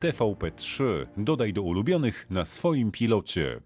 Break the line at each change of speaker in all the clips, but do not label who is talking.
TVP3 dodaj do ulubionych na swoim pilocie.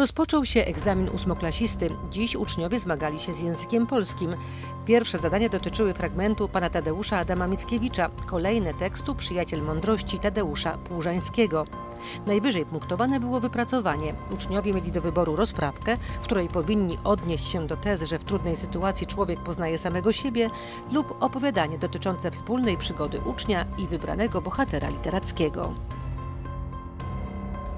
Rozpoczął się egzamin ósmoklasisty. Dziś uczniowie zmagali się z językiem polskim. Pierwsze zadania dotyczyły fragmentu pana Tadeusza Adama Mickiewicza, kolejne tekstu Przyjaciel mądrości Tadeusza Płużańskiego. Najwyżej punktowane było wypracowanie. Uczniowie mieli do wyboru rozprawkę, w której powinni odnieść się do tezy, że w trudnej sytuacji człowiek poznaje samego siebie, lub opowiadanie dotyczące wspólnej przygody ucznia i wybranego bohatera literackiego.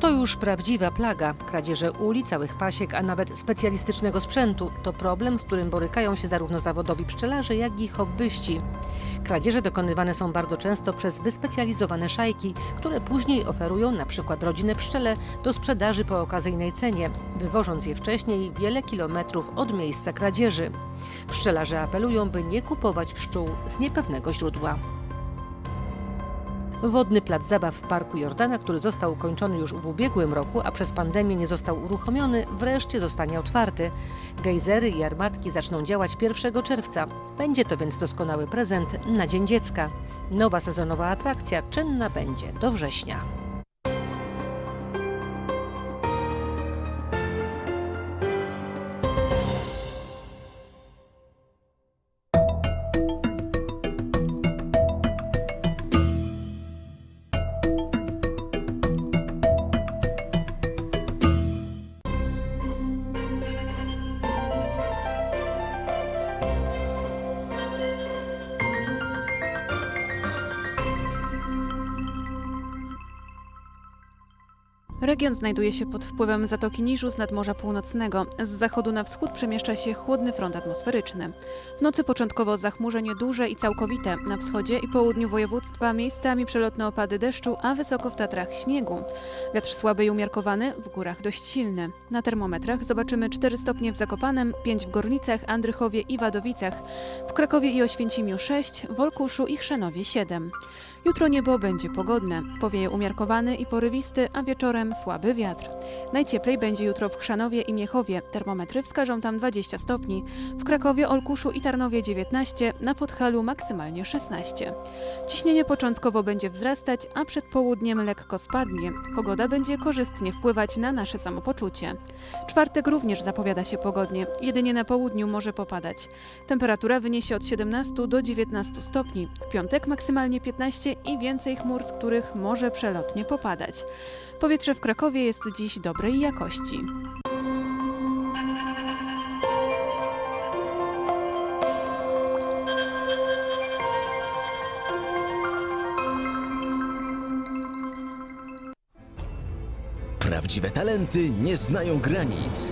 To już prawdziwa plaga. Kradzieże uli, całych pasiek, a nawet specjalistycznego sprzętu to problem, z którym borykają się zarówno zawodowi pszczelarze, jak i hobbyści. Kradzieże dokonywane są bardzo często przez wyspecjalizowane szajki, które później oferują na przykład rodzinę pszczele do sprzedaży po okazyjnej cenie, wywożąc je wcześniej wiele kilometrów od miejsca kradzieży. Pszczelarze apelują, by nie kupować pszczół z niepewnego źródła. Wodny plac zabaw w Parku Jordana, który został ukończony już w ubiegłym roku, a przez pandemię nie został uruchomiony, wreszcie zostanie otwarty. Gejzery i armatki zaczną działać 1 czerwca. Będzie to więc doskonały prezent na Dzień Dziecka. Nowa sezonowa atrakcja czynna będzie do września.
Region znajduje się pod wpływem Zatoki Niżu z nadmorza północnego. Z zachodu na wschód przemieszcza się chłodny front atmosferyczny. W nocy początkowo zachmurzenie duże i całkowite. Na wschodzie i południu województwa miejscami przelotne opady deszczu, a wysoko w Tatrach śniegu. Wiatr słaby i umiarkowany, w górach dość silny. Na termometrach zobaczymy 4 stopnie w Zakopanem, 5 w Gorlicach, Andrychowie i Wadowicach. W Krakowie i Oświęcimiu 6, w Olkuszu i Chrzanowie 7. Jutro niebo będzie pogodne. Powieje umiarkowany i porywisty, a wieczorem słaby wiatr. Najcieplej będzie jutro w Chrzanowie i Miechowie. Termometry wskażą tam 20 stopni. W Krakowie, Olkuszu i Tarnowie 19, na Podhalu maksymalnie 16. Ciśnienie początkowo będzie wzrastać, a przed południem lekko spadnie. Pogoda będzie korzystnie wpływać na nasze samopoczucie. Czwartek również zapowiada się pogodnie. Jedynie na południu może popadać. Temperatura wyniesie od 17 do 19 stopni. W piątek maksymalnie 15 i więcej chmur, z których może przelotnie popadać. Powietrze w Krakowie jest dziś dobrej jakości.
Prawdziwe talenty nie znają granic.